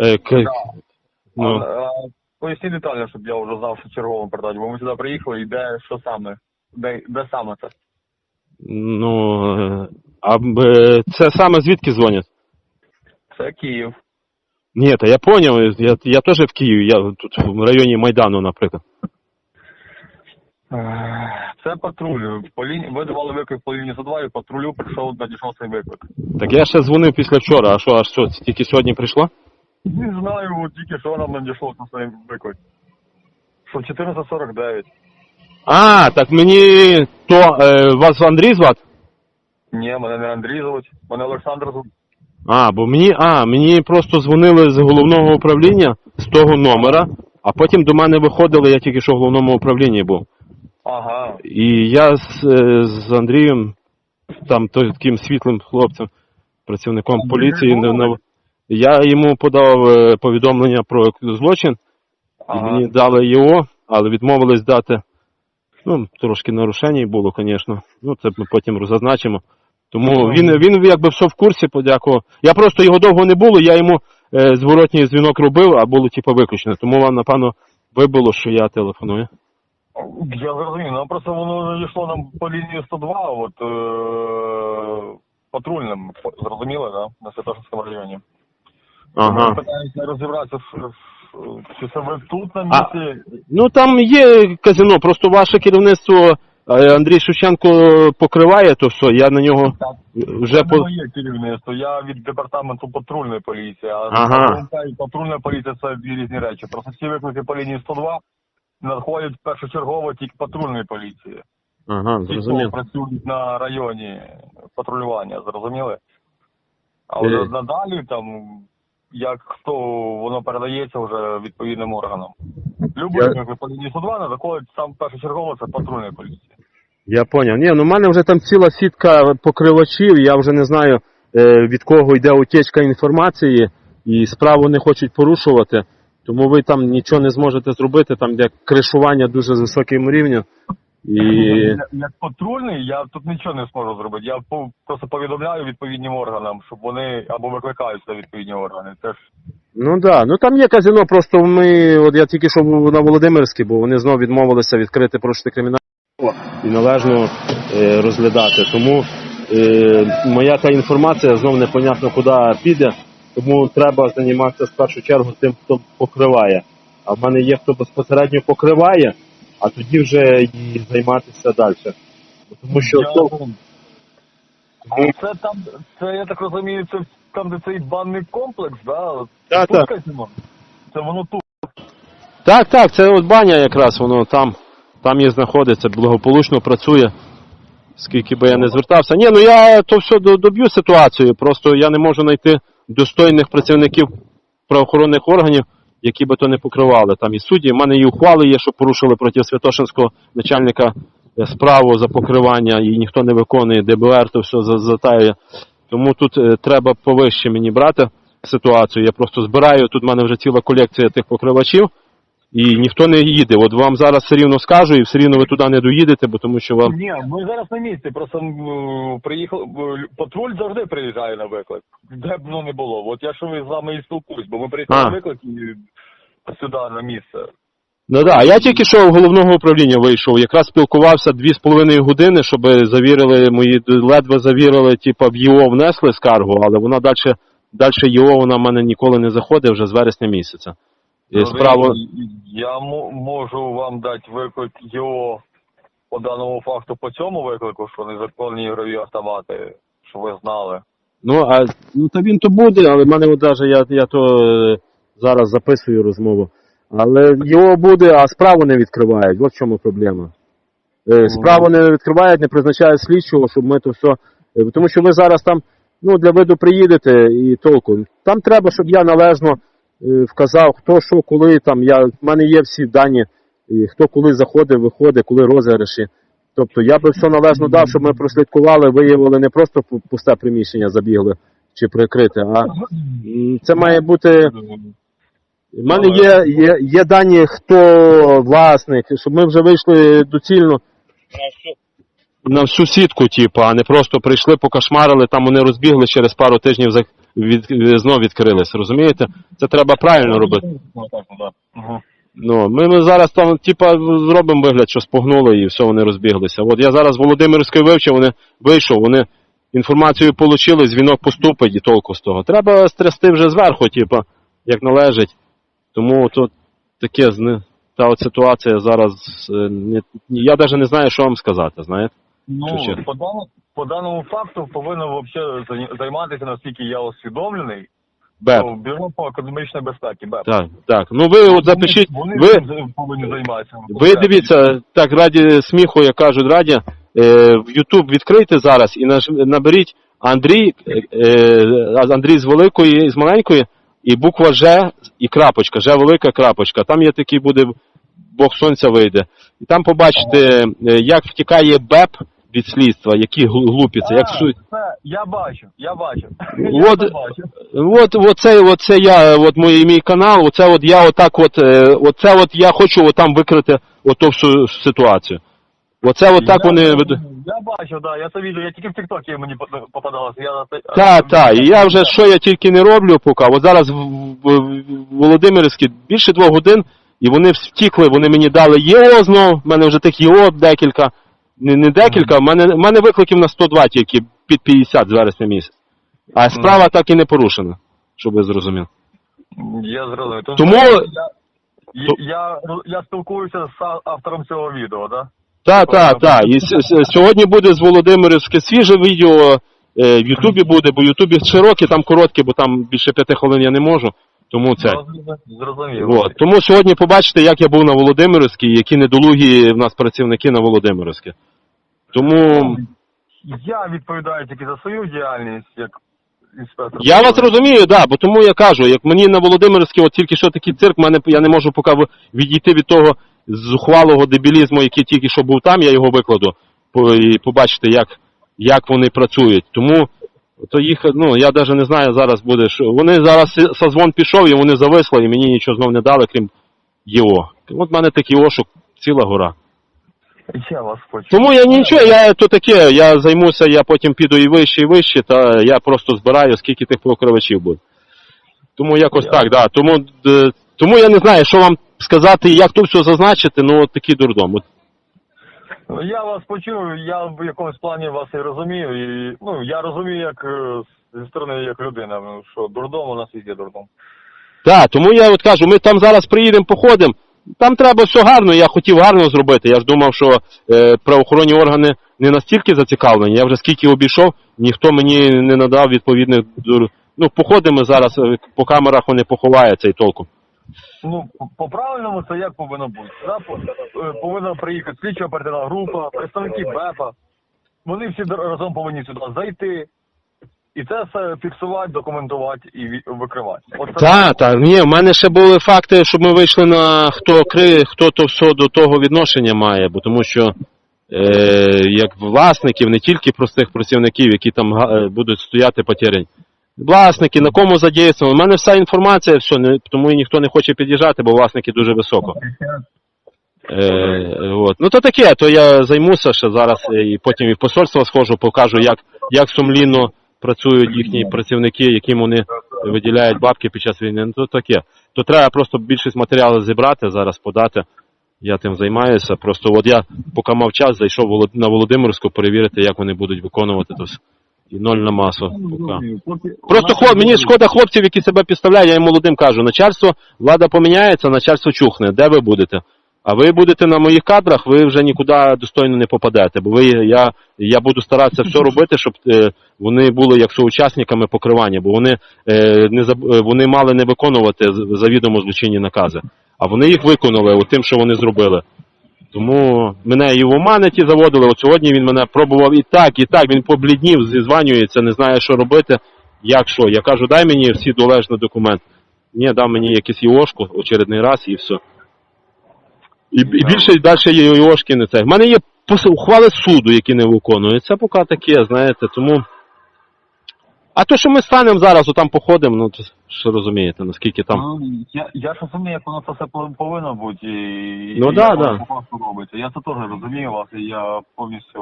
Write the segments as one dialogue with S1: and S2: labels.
S1: Е, к-
S2: Да.
S1: ну,
S2: А, а, поясні детально, щоб я вже знав, що черговим передати, бо ми сюди приїхали і де що саме? Де, де саме це?
S1: ну, е, а е, це саме звідки дзвонять?
S2: Це Київ.
S1: Ні, та я поняв, я, я теж в Києві, я тут в районі Майдану, наприклад.
S2: Е, Це патруль. По лінії, ви давали виклик по лінії 102 і патрулю прийшов, надійшов цей виклик.
S1: Так я ще дзвонив після вчора, а що, аж що, тільки сьогодні прийшло?
S2: Не знаю, от тільки що нам надійшло на цей виклик. Що 14.49.
S1: А, так мені то е, вас Андрій звати?
S2: Ні, мене не Андрій звуть, мене Олександр звуть.
S1: А, бо мені, а, мені просто дзвонили з головного управління з того номера, а потім до мене виходили, я тільки що в головному управлінні був.
S2: Ага.
S1: І я з, е, з Андрієм, там той таким світлим хлопцем, працівником поліції, не- не- я йому подав е, повідомлення про злочин, і
S2: Ага.
S1: мені дали його, але відмовились дати. Ну, трошки нарушень було, звісно. Ну, це ми потім роззначимо. Тому
S2: Ну,
S1: він, він якби все в курсі, подякував. Я просто його довго не було, я йому е, зворотній дзвінок робив, а було типу виключено. Тому вам, напевно, вибило, що я телефоную.
S2: Я зрозумів, ну просто воно надійшло нам по лінії 102, от е- патрульним, зрозуміли, да? На Святошинському районі.
S1: Ага.
S2: питаємося розібратися, чи це ви тут на
S1: А-
S2: місці.
S1: Ну там є казино, просто ваше керівництво е, Андрій Шевченко покриває то все, я на нього
S2: Так,
S1: вже
S2: це
S1: по.
S2: моє керівництво, я від департаменту патрульної поліції, а
S1: Ага.
S2: Патрульна поліція це дві різні речі. Просто всі виклики по лінії 102 надходять першочергово тільки патрульної поліції.
S1: Ага,
S2: Ті, хто
S1: зрозумів.
S2: працюють на районі патрулювання, зрозуміли? А
S1: Е.
S2: вже надалі там, як хто воно передається вже відповідним органам. Любий виклик по лінії 102 надходить сам першочергово це патрульна поліція.
S1: Я поняв. Ні, ну в мене вже там ціла сітка покривачів, я вже не знаю е, від кого йде утечка інформації, і справу не хочуть порушувати. Тому ви там нічого не зможете зробити, там де кришування дуже з високим рівнем. І
S2: Як- Як патрульний, я тут нічого не зможу зробити. Я по- просто повідомляю відповідним органам, щоб вони або викликають сюди відповідні органи. Це ж
S1: ну так, да. ну там є казино, просто ми, от я тільки що був на Володимирській, бо вони знов відмовилися відкрити порушити кримінальне і належно е, розглядати. Тому е, моя та інформація знов непонятно куди піде, тому треба займатися в першу чергу тим, хто покриває. А в мене є хто безпосередньо покриває, а тоді вже і займатися далі. Тому що
S2: Я-
S1: то,
S2: А це там, це я так розумію, це там, де цей банний комплекс, да? От
S1: Та,
S2: тут Це воно тут.
S1: Так, так, це от баня якраз, воно там, там і знаходиться, благополучно працює. Скільки би я не звертався. Ні, ну я то все доб'ю ситуацію, просто я не можу знайти достойних працівників правоохоронних органів, які би то не покривали. Там і судді, в мене і ухвали є, що порушили проти Святошинського начальника е, справу за покривання, і ніхто не виконує, ДБР то все затає. Тому тут е, треба повище мені брати ситуацію. Я просто збираю, тут в мене вже ціла колекція тих покривачів, і ніхто не їде. От вам зараз все рівно скажу, і все рівно ви туди не доїдете, бо тому що вам.
S2: Ні, ми зараз на місці, просто м, приїхав, м, патруль завжди приїжджає на виклик. Де б воно не було. От я що з вами і спілкуюсь, бо ми приїхали
S1: А.
S2: на виклик і сюди на місце.
S1: Ну да, я тільки що в головного управління вийшов, якраз спілкувався дві з половиною години, щоб завірили мої ледве завірили, типа в ЄО внесли скаргу, але вона далі, далі ЄО вона в мене ніколи не заходить вже з вересня місяця.
S2: Ну,
S1: справа.
S2: Я мо- можу вам дати виклик його по даному факту по цьому виклику, що незаконні ігрові автомати, що ви знали.
S1: Ну, а ну то він то буде, але в мене от даже я, я то е, зараз записую розмову. Але його буде, а справу не відкривають. От в чому проблема. Е, Справу не відкривають, не призначають слідчого, щоб ми то все. е, Тому що ви зараз там ну, для виду приїдете і толку. Там треба, щоб я належно е, вказав, хто що, коли там. Я, в мене є всі дані, хто коли заходить, виходить, коли розіграші. Тобто я би все належно дав, щоб ми прослідкували, виявили не просто пусте приміщення забігли чи прикрите, а це має бути. У мене є, є, є дані, хто власник, щоб ми вже вийшли доцільно на всю сітку, типу, а не просто прийшли, покошмарили, там вони розбігли через пару тижнів, від, знов відкрились. Розумієте? Це треба правильно робити.
S2: Ну,
S1: ми, ми зараз там, типа, зробимо вигляд, що спогнули і все, вони розбіглися. От я зараз Володимирської вивчив, вони вийшов, вони інформацію отримали, дзвінок поступить і толку з того. Треба стрясти вже зверху, типа, як належить. Тому тут таке та от ситуація зараз. е, я навіть не знаю, що вам сказати, знаєте?
S2: Ну,
S1: ще?
S2: По даному, факту повинен вообще займатися, наскільки я усвідомлений,
S1: Беп.
S2: бюро по економічної безпеки, БЕП.
S1: Так, так. Ну ви от запишіть.
S2: Вони
S1: Ви,
S2: цим повинні займатися.
S1: Ви дивіться, так раді сміху, як кажуть, раді, е, в YouTube відкрийте зараз і наж- наберіть Андрій, е, е, Андрій з великої, з маленької, і буква Ж і крапочка, Ж велика крапочка. Там є такий буде Бог сонця вийде. І там побачите, е, як втікає БЕП від слідства, які глу- глупіться, як су...
S2: Це, я бачу, я бачу.
S1: От-
S2: я це бачу.
S1: От, оце, оце я, от мій, мій канал, оце от я отак от, е, оце от я хочу от там викрити оту всю ситуацію. Оце от так вони ведуть.
S2: Я бачу, да, я це відео, я тільки в Тіктокі мені по- попадалося. Я, на це-
S1: Так, так, і я вже що я тільки не роблю поки. От зараз в, в, в Володимирській більше двох годин, і вони втікли, вони мені дали ЄО знов, в мене вже тих ЄО декілька. Не, не декілька, в мене, в мене викликів на 102 тільки під 50 з вересня місяць. А справа так і не порушена, щоб ви зрозуміли.
S2: Я зрозумів.
S1: Тому-
S2: я, я, я, я спілкуюся з а- автором цього відео, так?
S1: Так, так, так. І с- с- сьогодні буде з Володимирівське свіже відео, е, в Ютубі буде, бо Ютубі широке, там коротке, бо там більше п'яти хвилин я не можу. Тому це.
S2: Зрозумів.
S1: От. Тому сьогодні побачите, як я був на Володимирівській, які недолугі в нас працівники на Володимирівській. Тому
S2: Я відповідаю тільки за свою діяльність, як інспектор.
S1: я вас розумію, да, бо тому я кажу, як мені на Володимирській, от тільки що такий цирк, мене я не можу поки відійти від того зухвалого дебілізму, який тільки що був там, я його викладу, і побачите, як, як вони працюють. Тому то їх, ну я навіть не знаю зараз буде, що вони зараз созвон пішов і вони зависли, і мені нічого знов не дали, крім ЄО. От в мене такий ошук, ціла гора.
S2: Я вас хочу.
S1: Тому я нічого, я то таке, я займуся, я потім піду і вище, і вище, та я просто збираю, скільки тих покривачів буде. Тому якось
S2: Я-
S1: так, да. Тому, тому я не знаю, що вам сказати, як то все зазначити, ну от такий дурдом.
S2: Ну, Я вас почув, я в якомусь плані вас і розумію. І, ну, я розумію, як е, зі сторони як людина, ну, що дурдом у нас є дурдом.
S1: Так, тому я от кажу, ми там зараз приїдемо, походимо. Там треба все гарно, я хотів гарно зробити. Я ж думав, що е, правоохоронні органи не настільки зацікавлені. Я вже скільки обійшов, ніхто мені не надав відповідних. Ну, походимо зараз, е, по камерах вони поховаються і толку.
S2: Ну, по- по-правильному це як повинно бути. Да? е, Повинна приїхати слідча оперативна група, представники БЕПа. Вони всі разом повинні сюди зайти. І це все фіксувати, документувати і викривати. Оце
S1: Так, так, ні, в мене ще були факти, щоб ми вийшли на хто кри, хто то все до того відношення має, бо тому що е, як власників, не тільки простих працівників, які там е, будуть стояти потерянь. Власники, на кому задіяно. У мене вся інформація, все, не, тому і ніхто не хоче під'їжджати, бо власники дуже високо. Е, от. Ну то таке, то я займуся ще зараз е, і потім і в посольство схожу, покажу, як, як сумлінно працюють їхні працівники, яким вони виділяють бабки під час війни. Ну то таке. То треба просто більшість матеріалу зібрати, зараз подати. Я тим займаюся. Просто от я, поки мав час, зайшов на Володимирську перевірити, як вони будуть виконувати то все. І ноль на масу. Поки. Просто хлоп, мені шкода хлопців, які себе підставляють, я їм молодим кажу, начальство, влада поміняється, начальство чухне, де ви будете? А ви будете на моїх кадрах, ви вже нікуди достойно не попадете. Бо ви, я, я буду старатися все робити, щоб е, вони були як соучасниками покривання, бо вони, е, не, е, вони мали не виконувати завідомо злочинні накази. А вони їх виконали от тим, що вони зробили. Тому мене і в оманиті заводили. От сьогодні він мене пробував і так, і так. Він побліднів, зізванюється, не знає, що робити. Як що? Я кажу, дай мені всі долежні документи. Ні, дав мені якийсь ІОшку очередний раз і все. І, і більше і далі є ІОшки не це. В мене є ухвали суду, які не виконуються, поки таке, знаєте, тому. А то, що ми станемо зараз, отам походимо, ну що розумієте, наскільки там.
S2: Ну, я, я ж розумію, як воно це все повинно бути. І,
S1: Ну
S2: і
S1: да,
S2: як
S1: да.
S2: робиться. Я це теж розумію вас, і я повністю.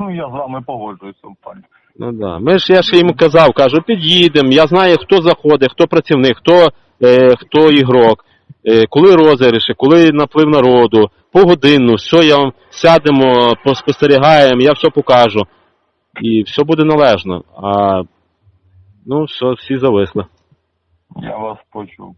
S2: Ну, я з вами погоджуюсь в цьому плані.
S1: Ну да. Ми ж я ж йому казав, кажу, під'їдемо, я знаю, хто заходить, хто працівник, хто, е, хто ігрок, е, коли розіграші, коли наплив народу, по годину, все, я вам сядемо, поспостерігаємо, я все покажу. І все буде належно. А ну, все, всі зависли.
S2: Я вас почув.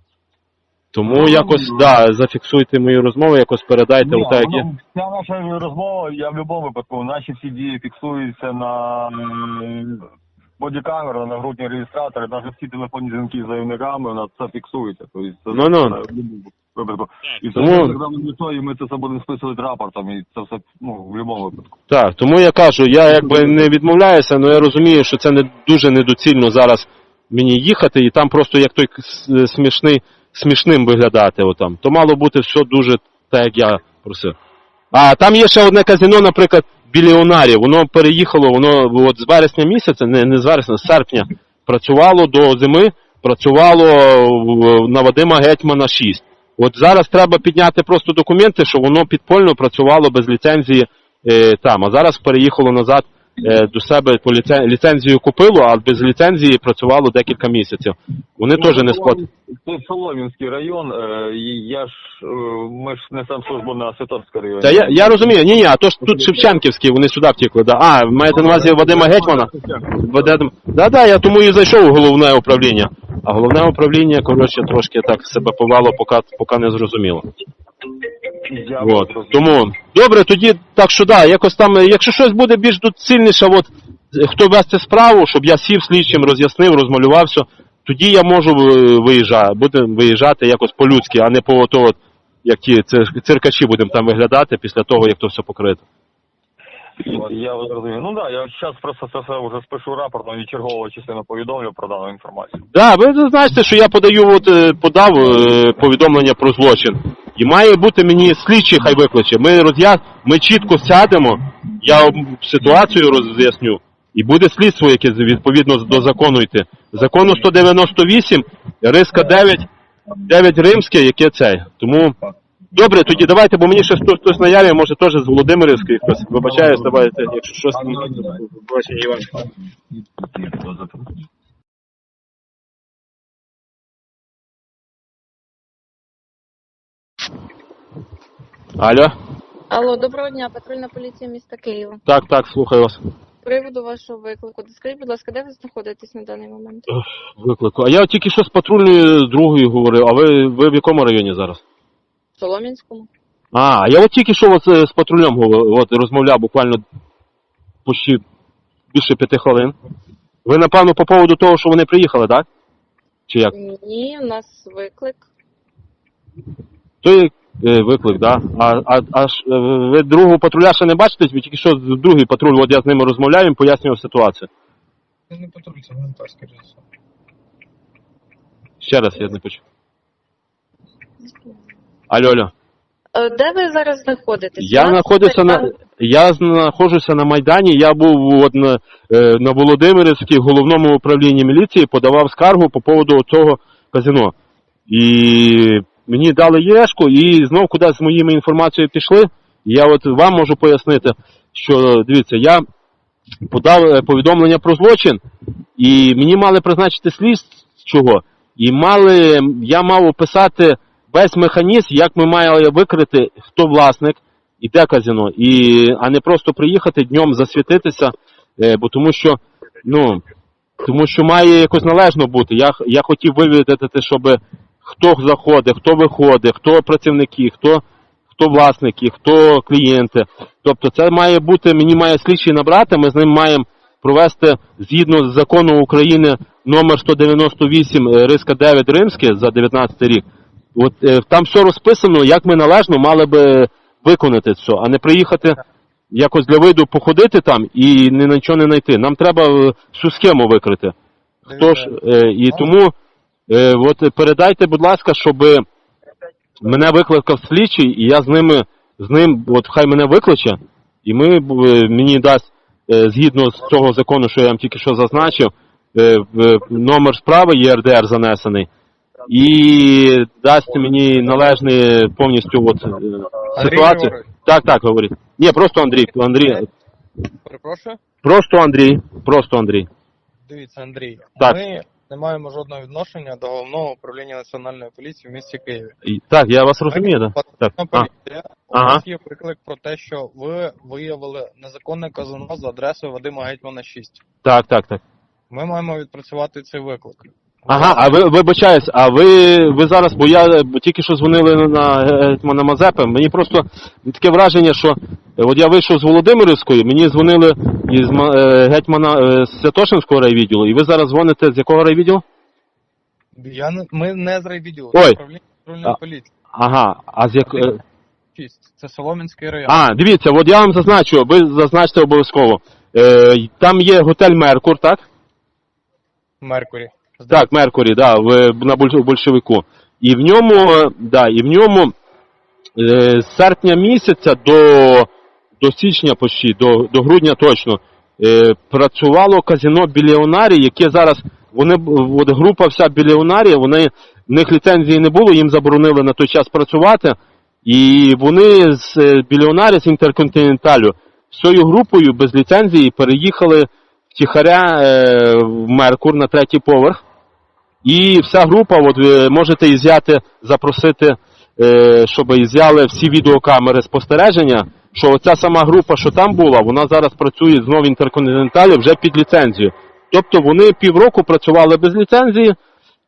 S1: Тому якось, да, зафіксуйте мої розмови, якось передайте
S2: Ні,
S1: отак, як є.
S2: воно- Вся наша розмова, я в будь-якому випадку, наші всі дії фіксуються на м, бодікамеру, на грудні реєстратори, навіть всі телефонні дзвінки з заявниками, у нас це фіксується. Тобто це
S1: Ну-ну.
S2: це в будь-якому випадку. І це
S1: Тому-
S2: ми не то, і ми це все будемо списувати рапортом, і це все ну, в будь-якому випадку.
S1: Так, тому я кажу, я якби не відмовляюся, але я розумію, що це не дуже недоцільно зараз мені їхати і там просто як той смішний, смішним виглядати отам. То мало бути все дуже так, як я просив. А там є ще одне казино, наприклад, біліонарів. Воно переїхало, воно от з вересня місяця, не, не з вересня, з серпня, працювало до зими, працювало на Вадима Гетьмана 6. От зараз треба підняти просто документи, що воно підпольно працювало без ліцензії е, там. А зараз переїхало назад до себе по ліцен... ліцензію купило, а без ліцензії працювало декілька місяців. Вони теж не сплатили.
S2: Це Солом'янський район, е, і я ж, е, ми ж несемо службу на Святовській районі.
S1: Та я, я розумію, ні, ні, а то ж тут Шевченківський, вони сюди втікли. Да. А, маєте на увазі Вадима Гетьмана? Вадим... Да, да, я тому і зайшов у головне управління. А головне управління, коротше, трошки так себе повело, поки, поки не зрозуміло.
S2: Я
S1: От.
S2: розумію.
S1: Тому добре, тоді так що да, якось там, е, якщо щось буде більш доцільніше, от е, хто вести справу, щоб я сів слідчим, роз'яснив, розмалювався, тоді я можу е, виїжджати, будемо виїжджати якось по-людськи, а не по ото, от, як ті цир- циркачі будемо там виглядати після того, як то все покрито.
S2: Я вас розумію. Ну так, да, я зараз просто це все вже спишу рапортом і чергового частину повідомлю про дану інформацію.
S1: Да, ви знаєте, що я подаю, от е, подав е, повідомлення про злочин. І має бути мені слідчий, хай викличе. Ми роз'я... ми чітко сядемо, я ситуацію роз'ясню, і буде слідство, яке відповідно до закону йти. Закону 198, риска 9, 9 римське, яке це. Тому добре, тоді давайте, бо мені ще хтось, хтось наяві, може теж з Володимирівської хтось. Вибачаюсь, давайте, якщо щось. Алло,
S3: Алло, доброго дня, патрульна поліція міста Києва.
S1: так, так, слухаю вас.
S3: З приводу вашого виклику. Скажіть, будь ласка, де ви знаходитесь на даний момент?
S1: Виклику. А я тільки що з патрульною другою говорив, а ви, ви в якому районі зараз?
S3: В Солом'янському?
S1: А, я от тільки що от, е, з патрулем говорив, от, розмовляв буквально почти більше п'яти хвилин. Ви, напевно, по поводу того, що вони приїхали, так? Чи як?
S3: Ні, у нас виклик.
S1: То є е, виклик, так? Да? А, а, а ж, е, ви другого патруля ще не бачите? Ви тільки що другий патруль, от я з ними розмовляю, їм пояснював ситуацію.
S4: Це не патруль, це волонтерський рейс.
S1: Ще раз я не почув. Алло, алло.
S3: Е, Де ви зараз знаходитесь?
S1: Я
S3: нас
S1: на я знаходжуся на Майдані. Я був от на, е, на Володимирівській головному управлінні міліції, подавав скаргу по поводу цього казино. І мені дали єшку, і знов кудись з моїми інформацією пішли. І я от вам можу пояснити, що дивіться, я подав е, повідомлення про злочин, і мені мали призначити слідчого, і мали, я мав описати весь механізм, як ми мали викрити, хто власник і де казино, і, а не просто приїхати днем засвітитися, е, бо тому що, ну, тому що має якось належно бути. Я, я хотів вивідати, щоб хто заходить, хто виходить, хто працівники, хто, хто власники, хто клієнти. Тобто це має бути, мені має слідчий набрати, ми з ним маємо провести згідно з закону України номер 198 е, риска 9 римське за 19 рік. От е, там все розписано, як ми належно мали би виконати це, а не приїхати якось для виду походити там і нічого не знайти. Нам треба е, всю схему викрити. Хто ж, е, і тому е, от передайте, будь ласка, щоб мене викликав слідчий, і я з ними з ним, от хай мене викличе, і ми е, мені дасть е, згідно з цього закону, що я вам тільки що зазначив, е, номер справи ЄРДР занесений, і дасть мені належний повністю от, е, ситуацію.
S4: говорить.
S1: Так, так, говоріть. Ні, просто Андрій, Андрій,
S4: Перепрошую?
S1: Просто Андрій. Просто Андрій.
S4: Дивіться, Андрій,
S1: Так.
S4: ми не маємо жодного відношення до головного управління національної поліції в місті Києві.
S1: І- Так, я вас розумію, да? так.
S4: Патрульна
S1: А,
S4: поліція. У
S1: Ага.
S4: нас є приклик про те, що ви виявили незаконне казино за адресою Вадима Гетьмана 6.
S1: так, так, так.
S4: Ми маємо відпрацювати цей виклик.
S1: Ага, а ви вибачаюсь, а ви, ви зараз, бо я тільки що дзвонили на гетьмана Мазепи, мені просто таке враження, що е, от я вийшов з Володимирівської, мені дзвонили із е, гетьмана е, з Святошинського райвідділу, і ви зараз дзвоните з якого райвідділу?
S4: Я не, ми не з райвідділу,
S1: Ой.
S4: це управління патрульної
S1: А.
S4: поліції.
S1: Ага, а з як. е,
S4: 6. Це Солом'янський район.
S1: А, дивіться, от я вам зазначу, ви зазначте обов'язково. Е, там є готель Меркур, так?
S4: Меркурі.
S1: Так, Меркурі, да, в, на Боль- большевику. І в ньому, да, і в ньому е, з серпня місяця до, до січня почти, до, до грудня точно, е, працювало казино Біліонарі, яке зараз, вони, от група вся Біліонарі, вони, в них ліцензії не було, їм заборонили на той час працювати. І вони з е, Біліонарі, з Інтерконтиненталю, всією групою без ліцензії переїхали втіхаря е, в Меркур на третій поверх. І вся група, от ви можете ізяти, запросити, е, щоб ізяли всі відеокамери спостереження, що оця сама група, що там була, вона зараз працює знову в інтерконтиненталі вже під ліцензію. Тобто вони півроку працювали без ліцензії,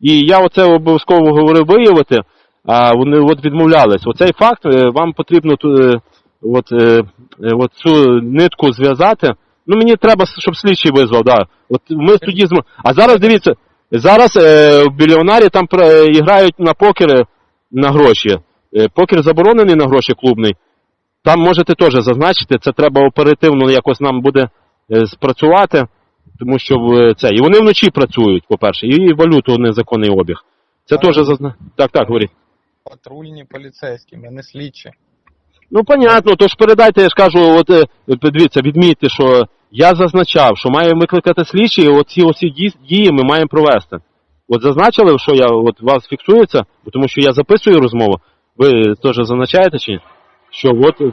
S1: і я оце обов'язково говорив виявити, а вони от відмовлялись. Оцей факт е, вам потрібно е, от, е, е, от цю нитку зв'язати. Ну мені треба, щоб слідчий визвав, да. От ми тоді зм... А зараз дивіться, зараз е, в біліонарі там е, грають на покери на гроші. Е, покер заборонений на гроші клубний. Там можете теж зазначити, це треба оперативно якось нам буде е, спрацювати, тому що в це. І вони вночі працюють, по-перше, і валюту незаконний обіг. Це теж зазна... Так, так, говоріть.
S4: Патрульні поліцейські, ми не слідчі.
S1: Ну, понятно, ж передайте, я ж кажу, от е, дивіться, відмітьте, що я зазначав, що має викликати слідчі, і оці усі дії ми маємо провести. От зазначили, що я от вас фіксується, тому що я записую розмову. Ви теж зазначаєте чи ні? Що от е,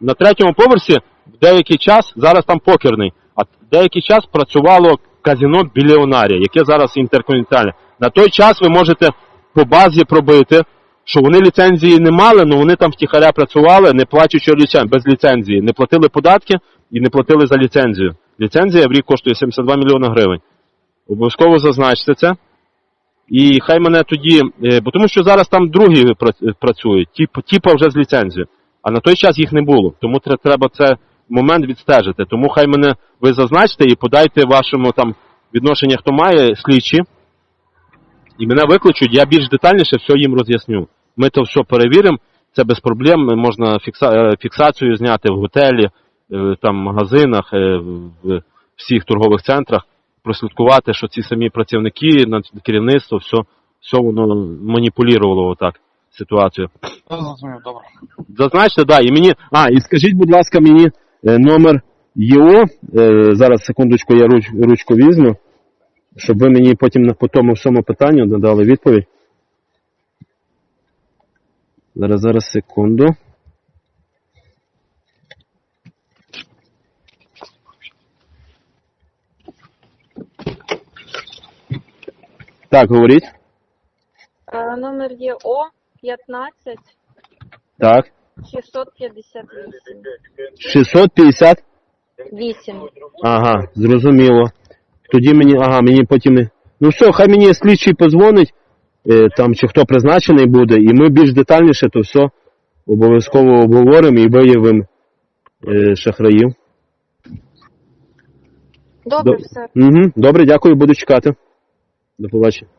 S1: на третьому поверсі в деякий час, зараз там покерний, а деякий час працювало казино Біліонарія, яке зараз інтерконтинентальне. На той час ви можете по базі пробити, що вони ліцензії не мали, але вони там втіхаря працювали, не платячи ліцен... без ліцензії, не платили податки і не платили за ліцензію. Ліцензія в рік коштує 72 мільйони гривень. Обов'язково зазначте це. І хай мене тоді, е, бо тому що зараз там другі працюють, тип, типа вже з ліцензією. А на той час їх не було. Тому треба це момент відстежити. Тому хай мене ви зазначте і подайте вашому там відношення, хто має слідчі. І мене викличуть, я більш детальніше все їм роз'ясню. Ми то все перевіримо, це без проблем. Можна фікса... е, фіксацію зняти в готелі, е, там, магазинах, е, в всіх торгових центрах, прослідкувати, що ці самі працівники, керівництво, все, все воно маніпулювало отак ситуацію.
S4: Зрозумів, добре.
S1: Зазначте, да, і мені. А, і скажіть, будь ласка, мені номер ЄО. Зараз секундочку, я руч, ручку візьму, щоб ви мені потім на- по тому всьому питанню надали відповідь. Зараз, зараз, секунду. Так, говоріть.
S3: Е, Номер є О 15
S1: Так.
S3: 658.
S1: 650.
S3: 8.
S1: Ага, зрозуміло. Тоді мені, ага, мені потім. Ну все, хай мені слідчий позвонить, там чи хто призначений буде, і ми більш детальніше то все обов'язково обговоримо і виявимо е, шахраїв.
S3: Добре,
S1: До-
S3: все.
S1: Угу, добре, дякую, буду чекати. До побачення.